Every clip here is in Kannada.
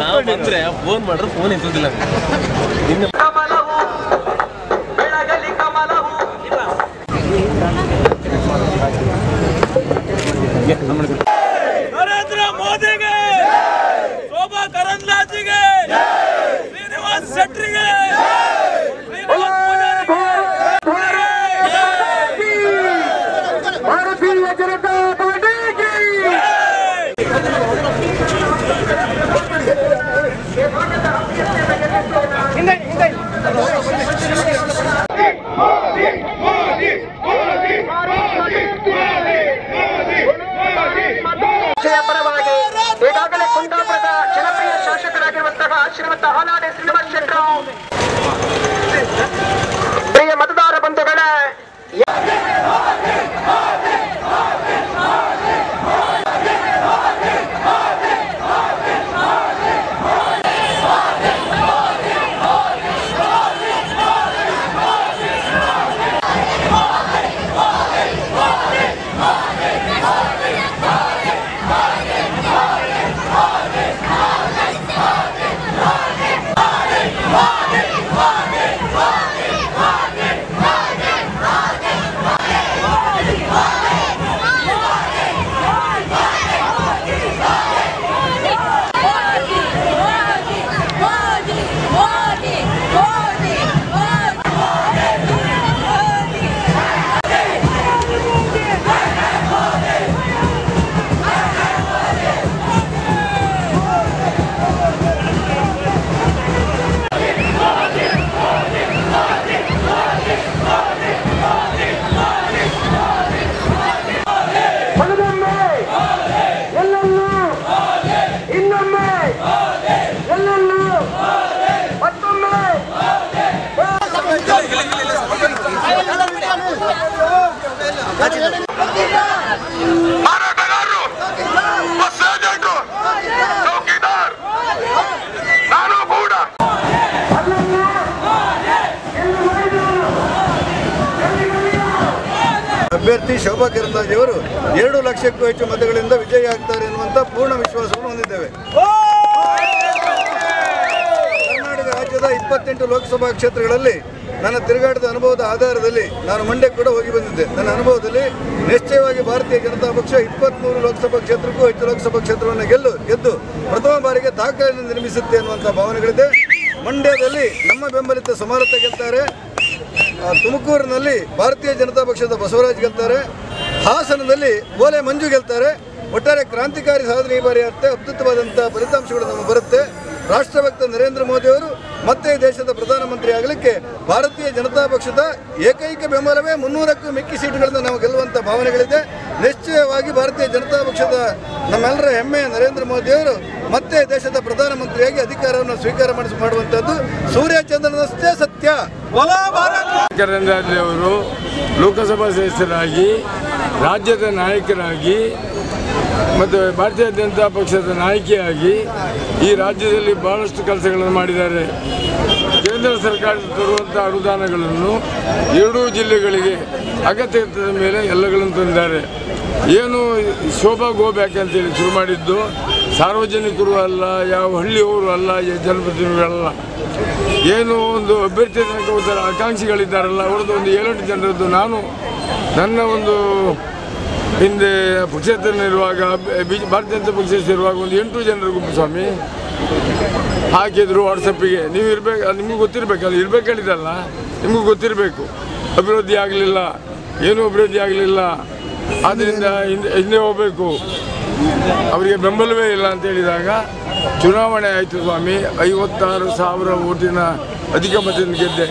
ನಾವು ಬಂದ್ರೆ ಫೋನ್ ಮಾಡಿದ್ರೆ ಫೋನ್ ಎತ್ತುದಿಲ್ಲ. ಇನ್ನು ಕಮಲವು ಬೆಳಗಲಿ ಕಮಲವು ನರೇಂದ್ರ ಮೋದಿಗೆ! ಶೋಭಾ ಕರಂದ್ಲಾಜಿಗೆ! ಶ್ರೀನಿವಾಸ್ ಶೆಟ್ರಿಗೆ ಶ್ರೀನಿವಾಸ್ ಭಾರತೀಯ ಜನತಾ ಪಾರ್ಟಿಗೆ! ಪರವಾಗಿ ಈಗಾಗಲೇ ಕುಂದಾಪುರದ ಜನಪ್ರಿಯ ಶಾಸಕರಾಗಿರುವಂತಹ ಶ್ರೀಮಂತ ಹಾಲಾಡೆ ಶ್ರೀನಿವಾಸ್ ಶೆಟ್ಟರು ಅಭ್ಯರ್ಥಿ ಶೋಭಾ ಕರಂದ್ಲಾಜೆಯವರು ಎರಡು ಲಕ್ಷಕ್ಕೂ ಹೆಚ್ಚು ಮತಗಳಿಂದ ವಿಜಯಿ ಆಗ್ತಾರೆ ಎನ್ನುವಂತ ಪೂರ್ಣ ವಿಶ್ವಾಸವನ್ನು ಹೊಂದಿದ್ದೇವೆ. ಕರ್ನಾಟಕ ರಾಜ್ಯದ ಇಪ್ಪತ್ತೆಂಟು ಲೋಕಸಭಾ ಕ್ಷೇತ್ರಗಳಲ್ಲಿ ನನ್ನ ತಿರುಗಾಟದ ಅನುಭವದ ಆಧಾರದಲ್ಲಿ ನಾನು ಮಂಡ್ಯ ಕೂಡ ಹೋಗಿ ಬಂದಿದ್ದೆ. ನನ್ನ ಅನುಭವದಲ್ಲಿ ನಿಶ್ಚಯವಾಗಿ ಭಾರತೀಯ ಜನತಾ ಪಕ್ಷ ಇಪ್ಪತ್ಮೂರು ಲೋಕಸಭಾ ಕ್ಷೇತ್ರಕ್ಕೂ ಹೆಚ್ಚು ಲೋಕಸಭಾ ಕ್ಷೇತ್ರವನ್ನು ಗೆಲ್ಲು, ಗೆದ್ದು ಪ್ರಥಮ ಬಾರಿಗೆ ದಾಖಲೆಯನ್ನು ನಿರ್ಮಿಸುತ್ತೆ ಅನ್ನುವಂಥ ಭಾವನೆಗಳಿದೆ. ಮಂಡ್ಯದಲ್ಲಿ ನಮ್ಮ ಬೆಂಬಲಿತ ಸುಮಾರು ಗೆಲ್ತಾರೆ. ತುಮಕೂರಿನಲ್ಲಿ ಭಾರತೀಯ ಜನತಾ ಪಕ್ಷದ ಬಸವರಾಜ್ ಗೆಲ್ತಾರೆ. ಹಾಸನದಲ್ಲಿ ಓಲೆ ಮಂಜು ಗೆಲ್ತಾರೆ. ಒಟ್ಟಾರೆ ಕ್ರಾಂತಿಕಾರಿ ಸಾಧನೆ ಈ ಬಾರಿ ಅದ್ಭುತವಾದಂಥ ಫಲಿತಾಂಶಗಳು ನಮಗೆ ಬರುತ್ತೆ. ರಾಷ್ಟ್ರಭಕ್ತ ನರೇಂದ್ರ ಮೋದಿ ಅವರು ಮತ್ತೆ ದೇಶದ ಪ್ರಧಾನಮಂತ್ರಿ ಆಗಲಿಕ್ಕೆ ಭಾರತೀಯ ಜನತಾ ಪಕ್ಷದ ಏಕೈಕ ಬೆಂಬಲವೇ ಮುನ್ನೂರಕ್ಕೂ ಮಿಕ್ಕಿ ಸೀಟುಗಳನ್ನು ನಾವು ಗೆಲ್ಲುವಂಥ ಭಾವನೆಗಳಿದೆ. ನಿಶ್ಚಯವಾಗಿ ಭಾರತೀಯ ಜನತಾ ಪಕ್ಷದ ನಮ್ಮೆಲ್ಲರ ಹೆಮ್ಮೆ ನರೇಂದ್ರ ಮೋದಿ ಅವರು ಮತ್ತೆ ದೇಶದ ಪ್ರಧಾನಮಂತ್ರಿಯಾಗಿ ಅಧಿಕಾರವನ್ನು ಸ್ವೀಕಾರ ಮಾಡಿಸಿ ಮಾಡುವಂಥದ್ದು ಸೂರ್ಯಚಂದ್ರನಷ್ಟೇ ಸತ್ಯ. ಅವರು ಲೋಕಸಭಾ ಸದಸ್ಯರಾಗಿ ರಾಜ್ಯದ ನಾಯಕರಾಗಿ ಮತ್ತು ಭಾರತೀಯ ಜನತಾ ಪಕ್ಷದ ನಾಯಕಿಯಾಗಿ ಈ ರಾಜ್ಯದಲ್ಲಿ ಬಹಳಷ್ಟು ಕೆಲಸಗಳನ್ನು ಮಾಡಿದ್ದಾರೆ. ಕೇಂದ್ರ ಸರ್ಕಾರ ತರುವಂಥ ಅನುದಾನಗಳನ್ನು ಎರಡೂ ಜಿಲ್ಲೆಗಳಿಗೆ ಅಗತ್ಯ ಇರ್ತದ ಮೇಲೆ ಎಲ್ಲಗಳನ್ನು ತಂದಿದ್ದಾರೆ. ಏನು ಶೋಭಾ ಗೋಬ್ಯಾಕ್ ಅಂತೇಳಿ ಶುರು ಮಾಡಿದ್ದು, ಸಾರ್ವಜನಿಕರು ಅಲ್ಲ, ಯಾವ ಹಳ್ಳಿಯವರು ಅಲ್ಲ ಜನಪ್ರತಿನಿಧಿಗಳಲ್ಲ. ಏನು ಒಂದು ಅಭ್ಯರ್ಥಿ ಆಕಾಂಕ್ಷಿಗಳಿದ್ದಾರಲ್ಲ, ಅವ್ರದ್ದು ಒಂದು ಏಳೆಂಟು ಜನರದ್ದು ನಾನು ನನ್ನ ಒಂದು ಹಿಂದೆ ಪಕ್ಷೇತರನಿರುವಾಗ ಬಿ ಭಾರತೀಯ ಜನತಾ ಸೇರುವಾಗ ಒಂದು ಎಂಟು ಜನರ ಗುಂಪು ಸ್ವಾಮಿ. ಹಾಕಿದ್ರು ವಾಟ್ಸಪ್ಪಿಗೆ. ನೀವು ಇರ್ಬೇಕು ನಿಮ್ಗೆ ಗೊತ್ತಿರಬೇಕಲ್ಲ ಇರ್ಬೇಕು ಹೇಳಿದಲ್ಲ ನಿಮಗೂ ಗೊತ್ತಿರಬೇಕು. ಅಭಿವೃದ್ಧಿ ಆಗಲಿಲ್ಲ, ಏನೂ ಅಭಿವೃದ್ಧಿ ಆಗಲಿಲ್ಲ. ಆದ್ದರಿಂದ ಹಿಂದೆ ಹಿಂದೆ ಹೋಗಬೇಕು. ಅವರಿಗೆ ಬೆಂಬಲವೇ ಇಲ್ಲ ಅಂತ ಹೇಳಿದಾಗ ಚುನಾವಣೆ ಆಯಿತು ಸ್ವಾಮಿ. ಐವತ್ತಾರು ಸಾವಿರ ಓಟಿನ ಅಧಿಕ ಮತದಿಂದ ಗೆದ್ದೆ.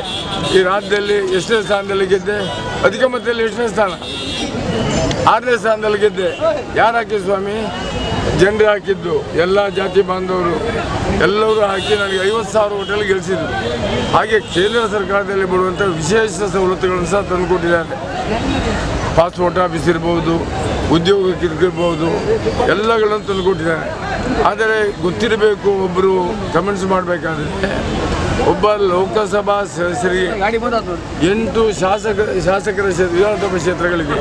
ಈ ರಾಜ್ಯದಲ್ಲಿ ಎಷ್ಟನೇ ಸ್ಥಾನದಲ್ಲಿ ಗೆದ್ದೆ? ಅಧಿಕ ಮತದಲ್ಲಿ ಎಷ್ಟನೇ ಸ್ಥಾನ? ಆರನೇ ಸ್ಥಾನದಲ್ಲಿ ಗೆದ್ದೆ. ಯಾರು ಹಾಕಿ ಸ್ವಾಮಿ? ಜನರು ಹಾಕಿದ್ದು, ಎಲ್ಲ ಜಾತಿ ಬಾಂಧವರು, ಎಲ್ಲರೂ ಹಾಕಿ ನನಗೆ ಐವತ್ತು ಸಾವಿರ ಹೋಟೆಲ್ ಗೆಲ್ಲಿಸಿದ್ರು ಹಾಗೆ ಕೇಂದ್ರ ಸರ್ಕಾರದಲ್ಲಿ ಬರುವಂಥ ವಿಶೇಷ ಸವಲತ್ತುಗಳನ್ನು ಸಹ ತಂದುಕೊಟ್ಟಿದ್ದಾರೆ. ಪಾಸ್ಪೋರ್ಟ್ ಆಫೀಸ್ ಇರ್ಬೋದು ಉದ್ಯೋಗಕ್ಕಿರ್ಬೋದು ಎಲ್ಲಗಳನ್ನು ತಂದುಕೊಟ್ಟಿದ್ದಾರೆ. ಆದರೆ ಗೊತ್ತಿರಬೇಕು ಒಬ್ಬರು ಕಮೆಂಟ್ಸ್ ಮಾಡಬೇಕಾದ್ರೆ ಒಬ್ಬ ಲೋಕಸಭಾ ಸದಸ್ಯರಿಗೆ ಎಂಟು ಶಾಸಕ ಶಾಸಕರ ಕ್ಷೇತ್ರ ವಿಧಾನಸಭಾ ಕ್ಷೇತ್ರಗಳಿಗೆ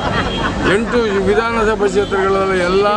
ಎಂಟು ವಿಧಾನಸಭಾ ಕ್ಷೇತ್ರಗಳಲ್ಲಿ ಎಲ್ಲ